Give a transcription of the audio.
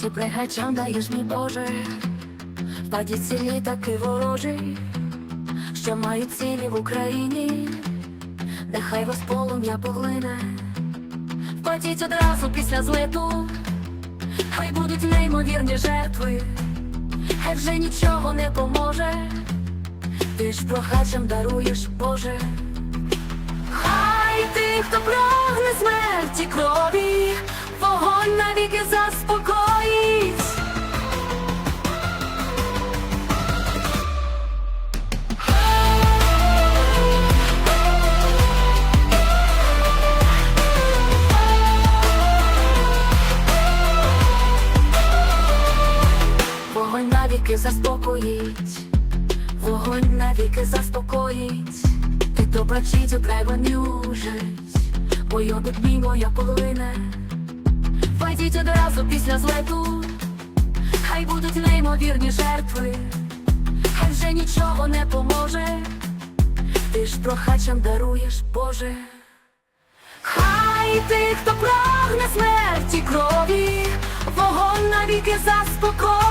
Чи пригачам даєш мій Боже, впаді цілі таки ворожі, що мають цілі в Україні, нехай вас полум'я поглине, впадіть одразу після злету, хай будуть неймовірні жертви, хай вже нічого не поможе, ти ж прохачем даруєш, Боже. Хай ти, хто прагне смерті крові, вогонь навіки заспокоїть. Навіки заспокоїть, вогонь навіки заспокоїть, ти добрачицю треба нюжить, мой обід мій моя полине, Пойдіть одразу після злету, хай будуть неймовірні жертви, хай вже нічого не поможе, ти ж прохачам даруєш, Боже. Хай ти, хто прагне смерті крові, вогонь навіки заспокоїть.